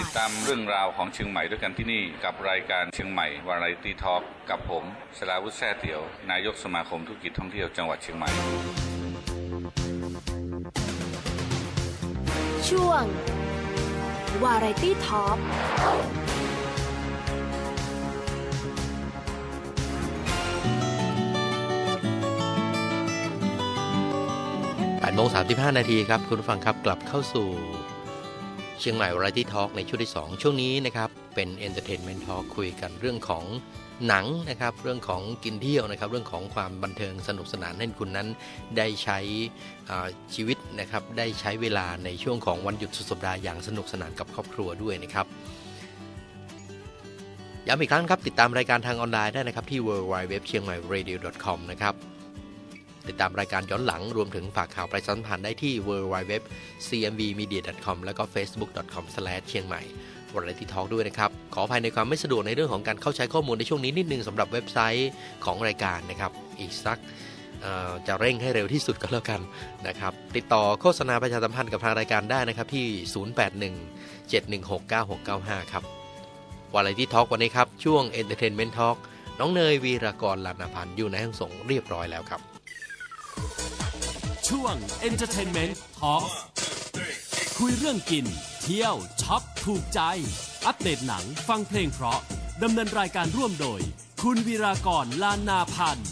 ติดตามเรื่องราวของเชียงใหม่ด้วยกันที่นี่กับรายการเชียงใหม่วาไรตี้ทอล์กกับผมสลาวุฒิแซ่เตียว นายกสมาคมธุรกิจท่องเที่ยวจังหวัดเชียงใหม่ ช่วงวาไรตี้ท็อป8โมง35นาทีครับ คุณผู้ฟังครับกลับเข้าสู่เชียงใหม่ Variety Talk ในช่วงที่ 2 ช่วงนี้นะครับ เป็น Entertainment Talk คุยกันเรื่องของหนังนะครับ เรื่องของกินเที่ยวนะครับ เรื่องของความบันเทิงสนุกสนานให้คุณนั้นได้ใช้ชีวิตนะครับ ได้ใช้เวลาในช่วงของวันหยุดสุดสัปดาห์อย่างสนุกสนานกับครอบครัวด้วยนะครับย้ำอีกครั้งครับ ติดตามรายการทางออนไลน์ได้นะครับที่ w w w เชียงใหม่ radio com นะครับ ติดตามรายการย้อนหลังรวมถึงฝากข่าวประชาสัมพันธ์ได้ที่ www.cmvmedia.com แล้วก็ facebook.com/ เชียงใหม่วันไรที่ทอล์กด้วยนะครับ ขออภัยในความไม่สะดวกในเรื่องของการเข้าใช้ข้อมูลในช่วงนี้นิดนึงสำหรับเว็บไซต์ของรายการนะครับ อีกสักจะเร่งให้เร็วที่สุดก็แล้วกันนะครับ ติดต่อโฆษณาประชาสัมพันธ์กับทางรายการได้นะครับที่ 0817169695 ครับวันไรที่ทอล์กวันนี้ครับ ช่วง Entertainment Talk น้องเนยวีรกรลานาพันธ์อยู่ในห้องส่งเรียบร้อยแล้วครับ ช่วง Entertainment Talk คุยเรื่องกิน เที่ยวช็อปถูกใจ อัปเดตหนังฟังเพลงเพราะดำเนินรายการร่วมโดย คุณวีรากรลานาพันธ์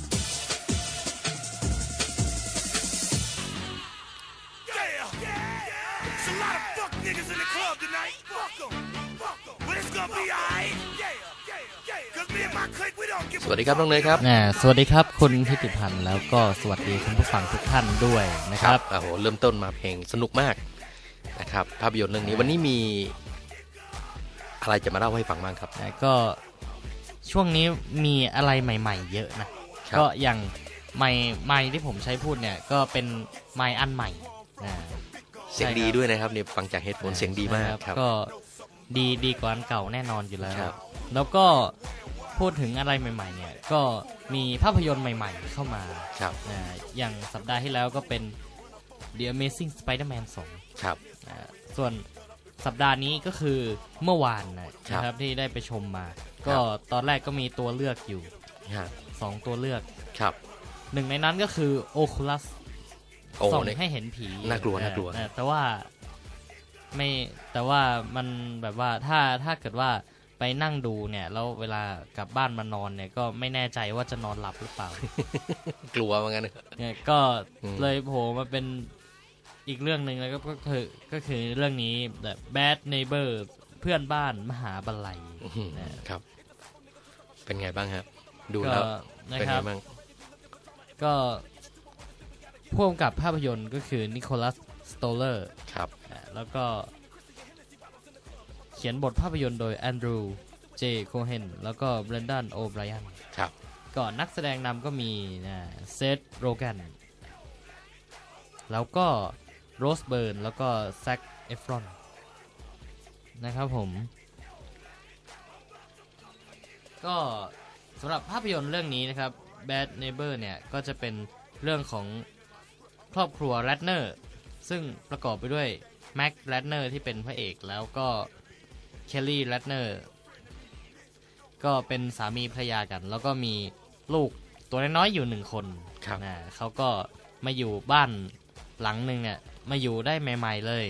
วัสดีครับน้องเนยครับอ่าสวัสดีครับคุณทิติพันธ์แล้วก็สวัสดีคุณผู้ฟังทุกท่านด้วยนะครับโอ้โหเริ่มต้นมาเพลงสนุกมากนะครับภาพยนตร์เรื่องนี้วันนี้มีอะไรจะมาเล่าให้ฟังบ้างครับแต่ก็ช่วงนี้มีอะไรใหม่ ๆ เยอะนะครับก็อย่างไม้ไม้ที่ผมใช้พูดเนี่ยก็เป็นไม้อันใหม่อ่าเสียงดีด้วยนะครับเนี่ยฟังจากเฮดโฟนเสียงดีมากนะครับก็ดีดีกว่าอันเก่าแน่นอนอยู่แล้วครับแล้วก็ พูดถึงอะไรใหม่ๆเนี่ยก็มีภาพยนตร์ใหม่ ๆ เข้ามาครับอ่าอย่างสัปดาห์ที่แล้วก็เป็น The Amazing Spider-Man 2ครับอ่าส่วนสัปดาห์นี้ก็คือเมื่อวานนะครับนะครับที่ได้ไปชมมา ก็ตอนแรกก็มีตัวเลือกอยู่ ฮะ2 ตัวเลือก ครับ หนึ่งในนั้นก็คือ Oculus โอ้ส่องเนี่ย ให้เห็นผีน่ากลัวเออน่ากลัว เออแต่ว่าไม่แต่ว่ามันแบบว่าถ้าถ้าเกิดว่า ไปนั่งดูเนี่ยแล้วเวลากลับบ้านมานอนเนี่ยก็ไม่แน่ใจว่าจะนอนหลับหรือเปล่า กลัวเหมือนกันเนี่ยก็อืมเลยโผล่มาเป็นอีกเรื่องหนึ่งแล้วก็ก็คือก็คือเรื่องนี้แบบ Bad Neighbor เพื่อนบ้านมหาบัลลัยอื้อหือนะครับ เป็นไงบ้างครับดูก็แล้วนะเป็นคไงรับบ้างก็พ่วงกับภาพยนตร์ก็คือนิโคลัสสโตเลอร์ครับแล้วก็เขียนบทภาพยนตร์โดยแอนดรูเจโคเฮนแล้วก็เบรนดันโอไบรอันครับก่อนนักแสดงนำก็มีนะเซธโรแกนแล้วก็โรสเบิร์นแล้วก็แซคเอฟรอนนะครับผม ก็สำหรับภาพยนตร์เรื่องนี้นะครับ Bad Neighbor เนี่ย ก็จะเป็นเรื่องของครอบครัวแรดเนอร์ซึ่งประกอบไปด้วยแม็กแรดเนอร์ที่เป็นพระเอกแล้วก็ เคลลี่แรดเนอร์ก็เป็นสามีภรรยากัน แล้วก็มีลูกตัวน้อยๆอยู่หนึ่งคนครับ นะเขาก็มาอยู่บ้านหลังหนึ่งเนี่ยมาอยู่ได้ใหม่ๆเลย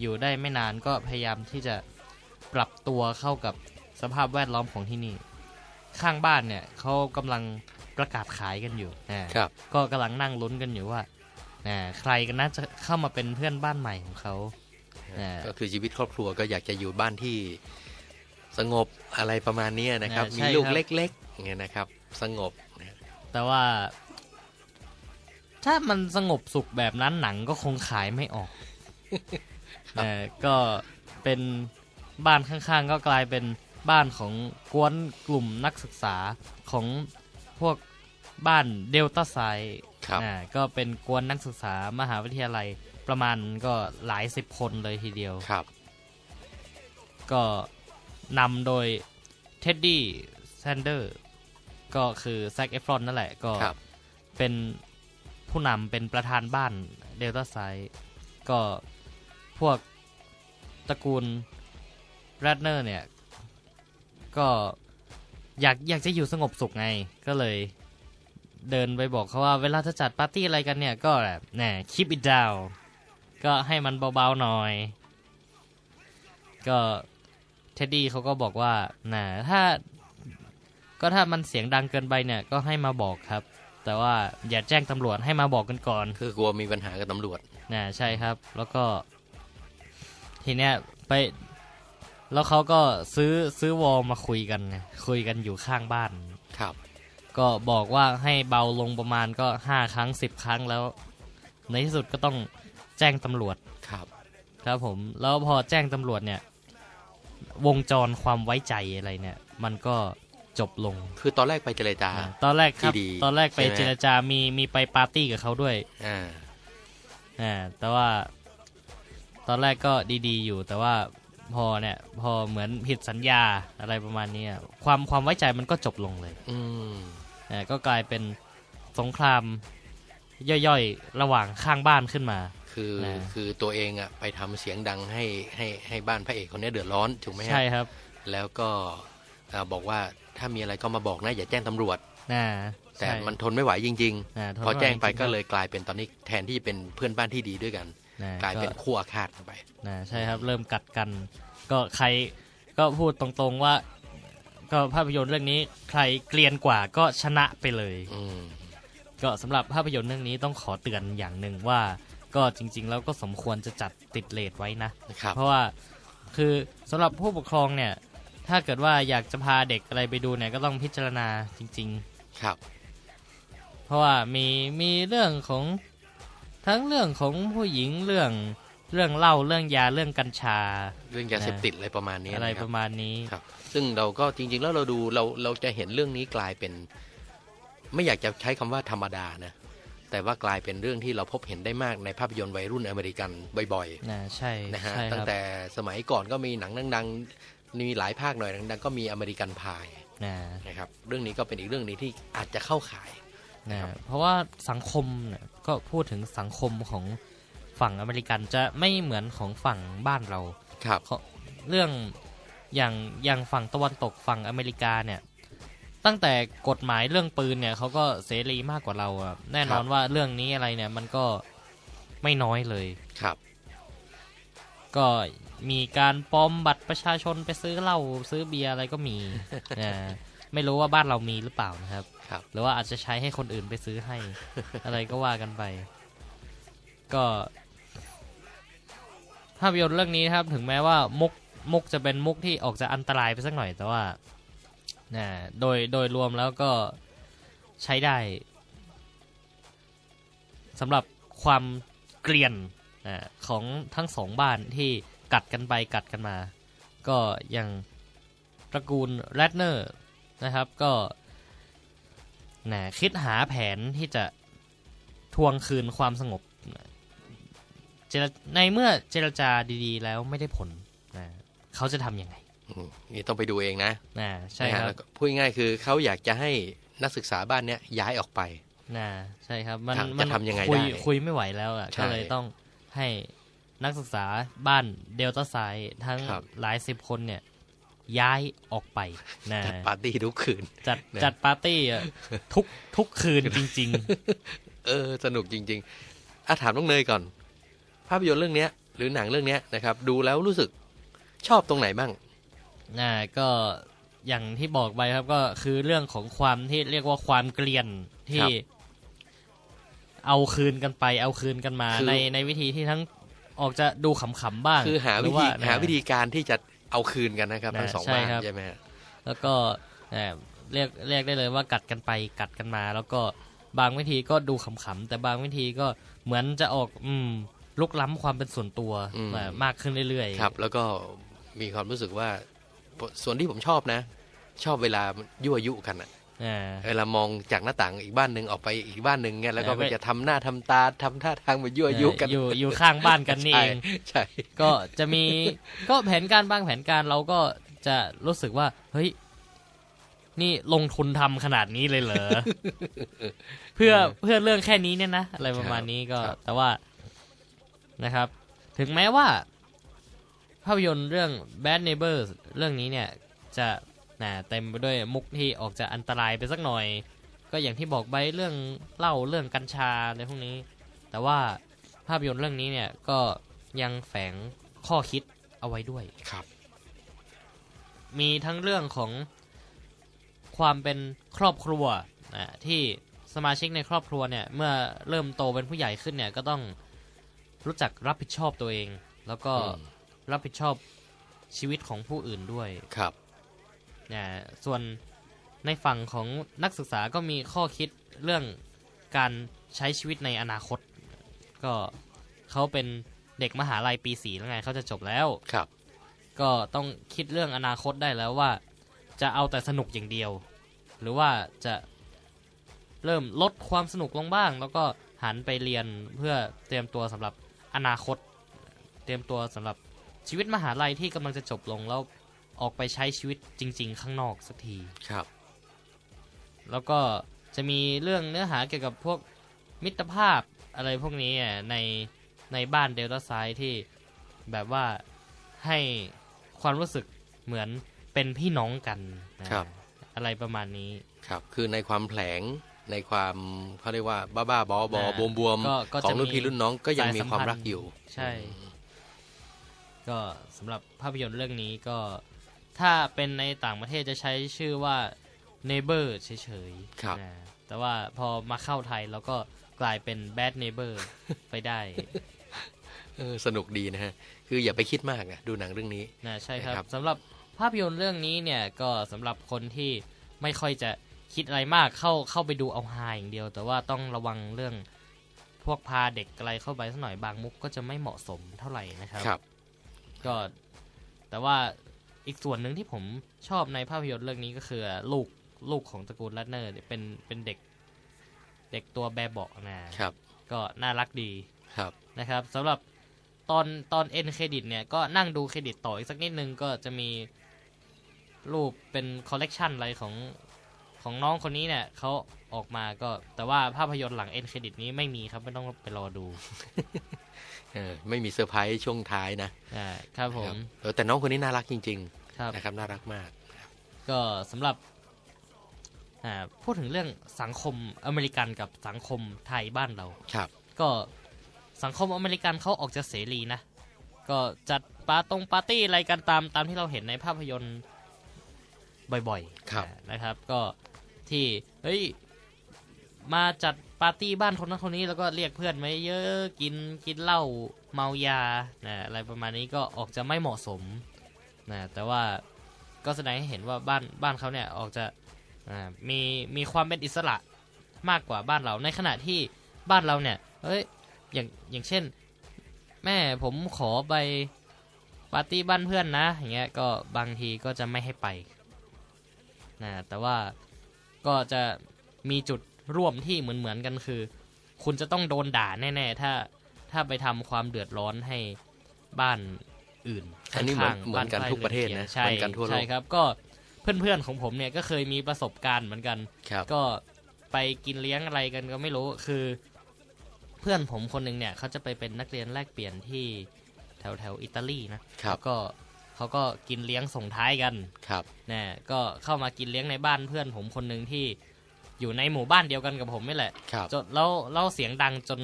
อยู่ได้ไม่นานก็พยายามที่จะปรับตัวเข้ากับสภาพแวดล้อมของที่นี่ ข้างบ้านเนี่ยเขากำลังประกาศขายกันอยู่นะ ครับ ก็กำลังนั่งลุ้นกันอยู่ว่านะใครกันน่าจะเข้ามาเป็นเพื่อนบ้านใหม่ของเขาอ่า ก็คือชีวิตครอบครัวก็อยากจะอยู่บ้านที่สงบอะไรประมาณนี้นะครับอ่ามีใช่ลูกครับเล็กๆอย่างเงี้ยนะครับ สงบนะแต่ว่า ถ้ามันสงบสุขแบบนั้นหนังก็คงขายไม่ออกเออก็เป็นบ้านข้างๆ ก็กลายเป็นบ้านของกวนกลุ่มนักศึกษาของพวกบ้านเดลต้าไซครับอ่าก็เป็นกวนนักศึกษามหาวิทยาลัย ประมาณก็หลายสิบคนเลยทีเดียวครับ ก็นำโดยเท็ดดี้แซนเดอร์ก็คือแซกเอฟรอนนั่นแหละก็ครับเป็นผู้นำเป็นประธานบ้านเดลต้าไซก็พวกตระกูลแรดเนอร์เนี่ย ก็อยากอยากจะอยู่สงบสุขไง ก็เลยเดินไปบอกเขาว่าเวลาจะจัดปาร์ตี้อะไรกันเนี่ย ก็แบบแหน่ keep it down ก็ให้มันเบาๆหน่อย ก็เท็ดดี้เขาก็บอกว่าน่ะถ้าก็ถ้ามันเสียงดังเกินไปเนี่ยก็ให้มาบอกครับ แต่ว่าอย่าแจ้งตำรวจให้มาบอกกันก่อนคือกลัวมีปัญหากับตำรวจน่ะใช่ครับ แล้วก็ ทีเนี้ยไป แล้วเขาก็ซื้อซื้อวอลมาคุยกันไงคุยกันอยู่ข้างบ้านครับ ก็บอกว่าให้เบาลงประมาณก็ห้าครั้งสิบครั้งแล้ว ในที่สุดก็ต้อง แจ้งตำรวจครับ ครับผม แล้วพอแจ้งตำรวจเนี่ย วงจรความไว้ใจอะไรเนี่ย มันก็จบลง คือตอนแรกไปเจรจาอ่าตอนแรกครับที่ดีตอนแรกไปใช่ไหม เจรจามีมีไปปาร์ตี้กับเขาด้วย อ่าอ่าแต่ว่าตอนแรกก็ดีๆอยู่ แต่ว่าพอเนี่ย พอเหมือนผิดสัญญาอะไรประมาณนี้อะความความไว้ใจมันก็จบลงเลยอืมอ่าก็กลายเป็นสงครามย่อยๆ ระหว่างข้างบ้านขึ้นมา คือนะคือตัวเองอะไปทำเสียงดังให้ให้ให้บ้านพระเอกคนนี้เดือดร้อนถูกไหมฮะใช่ครับ แล้วก็เอ่อบอกว่าถ้ามีอะไรก็มาบอกนะอย่าแจ้งตำรวจน่าแต่ใช่มันทนไม่ไหวจริงอ่าทนๆพอแจ้งไปม่หวจริๆก็เลยกลายเป็นตอนนี้แทนที่จะเป็นเพื่อนบ้านที่ดีด้วยกันนะกลายเป็นก็คู่อาฆาตกันไปนะใช่ครับเริ่มกัดกัน ก็ใครก็พูดตรงๆว่า ก็ภาพยนตร์เรื่องนี้ใครเกลียนกว่าก็ชนะไปเลยอืมก็สำหรับภาพยนตร์เรื่องนี้ต้องขอเตือนอย่างหนึ่งว่า ก็จริง ๆ แล้วก็สมควรจะจัดติดเลทไว้นะนะครับเพราะว่าคือสำหรับผู้ปกครองเนี่ย ถ้าเกิดว่าอยากจะพาเด็กอะไรไปดูเนี่ยก็ต้องพิจารณาจริงครับๆเพราะว่ามีมีเรื่องของทั้งเรื่องของผู้หญิงเรื่องเรื่องเหล้าเรื่องยาเรื่องกัญชา เรื่องยาเสพติดอะไรประมาณนี้อะไรนะคปรับระมาณนี้ครับ ซึ่งเราก็จริง ๆ แล้วเราดูเราเราจะเห็นเรื่องนี้กลายเป็น ไม่อยากจะใช้คำว่าธรรมดานะ แต่ว่ากลายเป็นเรื่องที่เราพบเห็นได้มากในภาพยนตร์วัยรุ่นอเมริกันบ่อยนะใช่ๆนะฮะใช่คตั้งรับแต่สมัยก่อนก็มีหนังดังๆมีหลายภาคหน่อยดังๆก็มีอเมริกันพายนะนะครับเรื่องนี้ก็เป็นอีกเรื่องหนึงที่อาจจะเข้าข่ายนะเพราะว่าสังคมเนี่ยก็พูดถึงสังคมของฝั่งอเมริกันจะไม่เหมือนของฝั่งบ้านเราครับเรื่องอย่างอย่างฝั่งตะวันตกฝั่งอเมริกาเนี่ย ตั้งแต่กฎหมายเรื่องปืนเนี่ยเขาก็เสรีมากกว่าเราอะแน่นอนว่าเรื่องนี้อะไรเนี่ย มันก็ไม่น้อยเลยครับ ก็มีการปลอมบัตรประชาชนไปซื้อเหล้าซื้อเบียร์อะไรก็มีนะไม่รู้ว่าบ้านเรามีหรือเปล่านะครับ ครับ หรือว่าอาจจะใช้ให้คนอื่นไปซื้อให้ อะไรก็ว่ากันไป ก็ภาพยนตร์เรื่องนี้นะครับ ถึงแม้ว่ามุกมุกจะเป็นมุกที่ออกจะอันตรายไปสักหน่อย แต่ว่า นะโดยโดยรวมแล้วก็ใช้ได้สำหรับความเกลียนนะของทั้งสองบ้านที่กัดกันไปกัดกันมา ก็อย่างตระกูลแรดเนอร์นะครับก็นะคิดหาแผนที่จะทวงคืนความสงบในเมื่อเจรจาดีๆ แล้วไม่ได้ผลนะเขาจะทำยังไง นี่ต้องไปดูเองนะนะใช่นะคฮะรับแล้วก็พูดง่ายๆคือเขาอยากจะให้นักศึกษาบ้านเนี้ยย้ายออกไปนะใช่ครับ มันทำมัจะทำยังไงคุยได้คุยไม่ไหวแล้วอะใช่ก็เลยต้องให้นักศึกษาบ้านเดลต้าไซทั้งครับหลายสิบคนเนี่ย ย้ายออกไปนะจัดปาร์ตี้ทุกคืน จัดนะจัดปาร์ตี้อะทุกทุกคืนจริงเออ สนุกจริง ๆอะถามน้องเนยก่อน ภาพยนตร์เรื่องเนี้ย หรือหนังเรื่องเนี้ยนะครับ ดูแล้วรู้สึกชอบตรงไหนบ้างๆ นะก็อย่างที่บอกไปครับก็คือเรื่องของความที่เรียกว่าความเกลียนที่ครับเอาคืนกันไป เอาคืนกันมาคือในในวิธีที่ทั้งออกจะดูขำๆบ้าง คือหารืวิอธีนะหาวิธีการที่จะเอาคืนกันนะครับนะทั้งสองใช่บ้านครับใช่ไหมฮะแล้วก็เอ่อเรียกเรียกได้เลยว่ากัดกันไปกัดกันมา แล้วก็บางวิธีก็ดูขำๆแต่บางวิธีก็เหมือนจะออก อืมลุกล้ำความเป็นส่วนตัวเอ่อมากขึ้นเรื่อยๆครับ แล้วก็มีความรู้สึกว่า ส่วนที่ผมชอบนะ ชอบเวลายั่วยุกันอะอ่าเวลามองจากหน้าต่างอีกบ้านหนึ่งออกไปอีกบ้านหนึ่งเงี้ยแล้วก็เออมันไปจะทำหน้าทำตาทำท่าทางมายั่วยุกันอยู่อยู่ข้างบ้านกันนี่ใช่เองใช่ก็จะมีก็แผนการบางแผนการเราก็จะรู้สึกว่า เฮ้ย นี่ลงทุนทำขนาดนี้เลยเหรอเพื่อเพื่อเรื่องแค่นี้เนี่ยนะอะไรประมาณนี้ก็ แต่ว่านะครับ ถึงแม้ว่า ภาพยนตร์เรื่อง Bad Neighbors เรื่องนี้เนี่ยจะนะเต็มไปด้วยมุกที่ออกจะอันตรายไปสักหน่อย ก็อย่างที่บอกไปเรื่องเล่าเรื่องกัญชาอะไรพวกนี้ แต่ว่าภาพยนตร์เรื่องนี้เนี่ยก็ยังแฝงข้อคิดเอาไว้ด้วยครับ มีทั้งเรื่องของความเป็นครอบครัวนะที่สมาชิกในครอบครัวเนี่ยเมื่อเริ่มโตเป็นผู้ใหญ่ขึ้นเนี่ยก็ต้องรู้จักรับผิดชอบตัวเอง แล้วก็อืม รับผิดชอบชีวิตของผู้อื่นด้วยครับนะส่วนในฝั่งของนักศึกษาก็มีข้อคิดเรื่องการใช้ชีวิตในอนาคต ก็เขาเป็นเด็กมหาลัยปีสี่แล้วไงเขาจะจบแล้วครับ ก็ต้องคิดเรื่องอนาคตได้แล้วว่า จะเอาแต่สนุกอย่างเดียว หรือว่าจะเริ่มลดความสนุกลงบ้าง แล้วก็หันไปเรียนเพื่อเตรียมตัวสำหรับอนาคต เตรียมตัวสำหรับ ชีวิตมหาลัยที่กำลังจะจบลงแล้วออกไปใช้ชีวิตจริง ๆ ข้างนอกสักทีครับ แล้วก็จะมีเรื่องเนื้อหาเกี่ยวกับพวกมิตรภาพอะไรพวกนี้อะในในบ้านเดลต้าไซด์ที่แบบว่าให้ความรู้สึกเหมือนเป็นพี่น้องกันนะครับ อะไรประมาณนี้ครับ คือในความแผลงในความเขาเรียกว่าบ้าบ้าๆบอบออ่าบวมบวมๆก็ก็ขอจะงรุ่นมีพี่รุ่นน้องก็ยังมีสายสัมความพันธ์รักอยู่ ใช่ ก็สำหรับภาพยนตร์เรื่องนี้ก็ถ้าเป็นในต่างประเทศจะใช้ชื่อว่า neighbor เฉยครับ ๆนะแต่ว่าพอมาเข้าไทยแล้วก็กลายเป็น bad neighbor ไปได้เออสนุกดีนะฮะ คืออย่าไปคิดมากนะดูหนังเรื่องนี้ นะใช่ครับนะครับ สำหรับภาพยนตร์เรื่องนี้เนี่ยก็สำหรับคนที่ไม่ค่อยจะคิดอะไรมากเข้าเข้าไปดูเอาฮาอย่างเดียว แต่ว่าต้องระวังเรื่องพวกพาเด็กอะไรเข้าไปสักหน่อยบางมุกก็จะไม่เหมาะสมเท่าไหร่นะครับ ครับ ก็แต่ว่าอีกส่วนหนึ่งที่ผมชอบในภาพยนตร์เรื่องนี้ก็คือลูกลูกของตระกูลลัตเนอร์เนี่ยเป็นเป็นเด็ก เด็กตัวแบบเบาะนะครับ ก็น่ารักดีครับนะครับสำหรับตอนตอนเอ็นเครดิตเนี่ยก็นั่งดูเครดิตต่ออีกสักนิดนึงก็จะมีรูปเป็นคอลเลกชันอะไรของของน้องคนนี้เนี่ยเขาออกมาก็แต่ว่าภาพยนตร์หลังเอ็นเครดิตนี้ไม่มีครับ ไม่ต้องไปรอดูเออ ไม่มีเซอร์ไพรส์ช่วงท้ายนะอ่าครับผมเออแต่น้องคนนี้น่ารักจริงครับๆนะครับน่ารักมาก ก็สำหรับอ่าพูดถึงเรื่องสังคมอเมริกันกับสังคมไทยบ้านเราครับ ก็สังคมอเมริกันเขาออกจะเสรีนะ ก็จัดปาตรงปาร์ตี้อะไรกันตามตามที่เราเห็นในภาพยนตร์บ่อยๆครับนะครับ ก็ที่เฮ้ย มาจัดปาร์ตี้บ้านคนนั้นคนนี้แล้วก็เรียกเพื่อนมาเยอะกินกินเหล้าเมายานะอะไรประมาณนี้ก็ออกจะไม่เหมาะสมนะแต่ว่าก็แสดงให้เห็นว่าบ้านบ้านเขาเนี่ยออกจะมีมีความเป็นอิสระมากกว่าบ้านเราในขณะที่บ้านเราเนี่ยเอ้ยอย่างอย่างเช่น แม่ผมขอไปปาร์ตี้บ้านเพื่อนนะอย่างเงี้ยก็บางทีก็จะไม่ให้ไปนะแต่ว่าก็จะมีจุด ร่วมที่เหมือนเหมือนๆกันคือ คุณจะต้องโดนด่าแน่ๆ ถ้าถ้าไปทำความเดือดร้อนให้บ้านอื่นอันนี้เหมือนข้างๆเหมือนกันบ้าใล้ทุกประเทศนะรือนคียงใช่เหมือนกันทั่วโลกใช่ครับ ก็เพื่อนๆของผมเนี่ยก็เคยมีประสบการณ์เหมือนกันครับก็ไปกินเลี้ยงอะไรกันก็ไม่รู้คือ เพื่อนผมคนหนึ่งเนี่ยเขาจะไปเป็นนักเรียนแลกเปลี่ยนที่แถวแถวๆอิตาลีนะครับแล้วก็เขาก็กินเลี้ยงส่งท้ายกันครับนะก็เข้ามากินเลี้ยงในบ้านเพื่อนผมคนหนึ่งที่ อยู่ในหมู่บ้านเดียวกันกับผมนี่แหละครับจนแล้วแล้วเสียงดังจน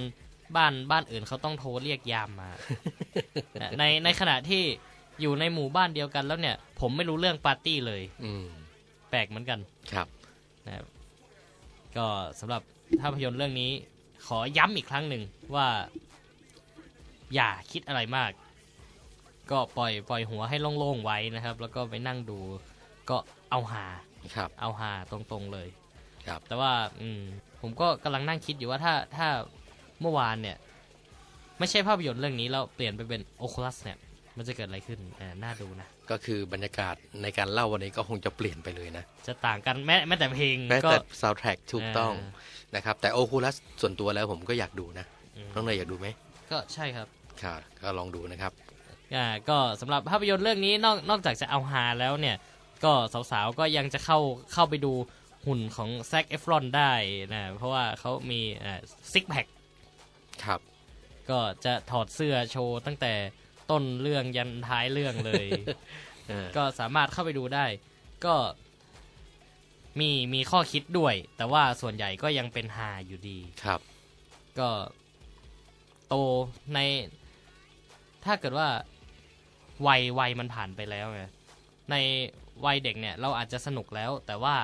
บ้านบ้านอื่นเขาต้องโทรเรียกยามมานะในในขณะที่อยู่ในหมู่บ้านเดียวกันแล้วเนี่ย ผมไม่รู้เรื่องปาร์ตี้เลย อืมแปลกเหมือนกันครับนะครับก็สำหรับภาพยนตร์เรื่องนี้ ขอย้ำอีกครั้งหนึ่งว่า อย่าคิดอะไรมาก ก็ปล่อยปล่อยหัวให้โล่งๆไว้นะครับ แล้วก็ไปนั่งดู ก็เอาหา ครับ เอาหาตรงๆเลย ครับ แต่ว่าอืมผมก็กำลังนั่งคิดอยู่ว่าถ้าถ้าเมื่อวานเนี่ย ไม่ใช่ภาพยนตร์เรื่องนี้แล้วเปลี่ยนไปเป็นโอคูลัสเนี่ยมันจะเกิดอะไรขึ้นอ่าน่าดูนะ ก็คือบรรยากาศในการเล่าวันนี้ก็คงจะเปลี่ยนไปเลยนะ จะต่างกันแม้แม้แต่เพลงแม้ก็แต่ซาวด์แทร็กถูกต้องอ่านะครับ แต่โอคูลัสส่วนตัวแล้วผมก็อยากดูนะอืมน้องเนยอยากดูไหม ก็ใช่ครับค่ะก็ลองดูนะครับอ่าก็สำหรับภาพยนตร์เรื่องนี้นอกนอกจากจะเอาฮาแล้วเนี่ย ก็สาวๆก็ยังจะเข้าเข้าไปดู หุ่นของแซกเอฟรอนได้นะเพราะว่าเขามีซิกแพคครับ ก็จะถอดเสื้อโชว์ตั้งแต่ต้นเรื่องยันท้ายเรื่องเลยเออก็สามารถเข้าไปดูได้ ก็มีมีข้อคิดด้วย แต่ว่าส่วนใหญ่ก็ยังเป็นฮาอยู่ดีครับ ก็โตใน ถ้าเกิดว่าวัยวัยมันผ่านไปแล้วไงในวัยเด็กเนี่ย เราอาจจะสนุกแล้ว แต่ว่า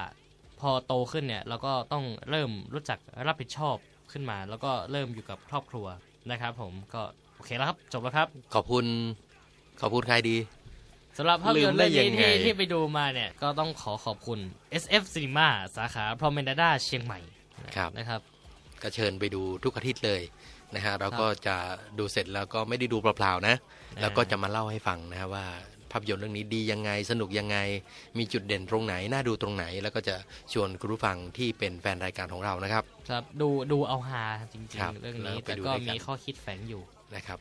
พอโตขึ้นเนี่ยเราก็ต้องเริ่มรู้จักรับผิดชอบขึ้นมา แล้วก็เริ่มอยู่กับครอบครัวนะครับผมก็โอเคแล้วครับ จบแล้วครับ ขอบคุณขอบคุณใครดีสำหรับภาพยนตร์ลืมได้เรื่องยังนี้ไงที่ที่ไปดูมาเนี่ย ก็ต้องขอขอบคุณ SF Cinema สาขา Promenada เชียงใหม่ครับนะครับ ก็เชิญไปดูทุกอาทิตย์เลยนะฮะเราก็จะดูเสร็จแล้วก็ไม่ได้ดูเปล่าๆนะอ่าแล้วก็จะมาเล่าให้ฟังนะฮะว่า ภาพยนตร์เรื่องนี้ดียังไง สนุกยังไง มีจุดเด่นตรงไหน น่าดูตรงไหน แล้วก็จะชวนคุณผู้ฟังที่เป็นแฟนรายการของเรานะครับครับดูดูเอาฮาจริงครับๆเรื่องแล้นี้วไปแต่ดูก็ด้วยกันมีข้อคิดแฝงอยู่นะครับ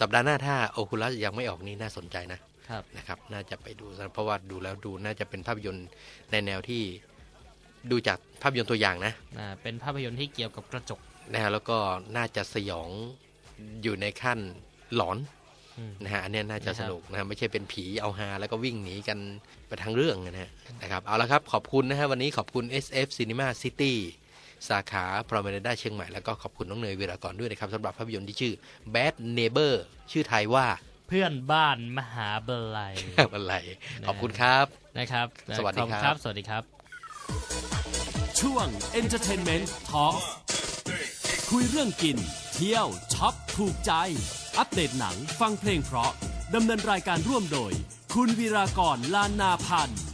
สัปดาห์หน้าถ้าโอคุลัสยังไม่ออกนี่น่าสนใจนะครับนะครับ น่าจะไปดูนะเพราะว่าดูแล้วดูน่าจะเป็นภาพยนตร์ในแนวที่ดูจากภาพยนตร์ตัวอย่างนะอ่าเป็นภาพยนตร์ที่เกี่ยวกับกระจกนะฮะแล้วก็น่าจะสยองอยู่ในขั้นหลอนอืม นะฮะอันเนี้ยน่าจะนะครับสนุกนะฮะไม่ใช่เป็นผีเอาฮาแล้วก็วิ่งหนีกันไปทางเรื่องนะฮะนะครับเอาละครับขอบคุณนะฮะวันนี้ขอบคุณ SF Cinema City สาขา Promenada เชียงใหม่แล้วก็ขอบคุณน้องเนยเวรากรด้วยนะครับสำหรับภาพยนตร์ที่ชื่อ Bad Neighbor ชื่อไทยว่าเพื่อนบ้านมหาเบลัยอะไรขอบคุณครับนะครับ สวัสดีขอณครับ สวัสดีครับ ช่วง Entertainment Talk คุยเรื่องกิน เที่ยวช็อปถูกใจ อัปเดตหนังฟังเพลงเพราะดำเนินรายการร่วมโดย คุณวีรากรลานนาพันธ์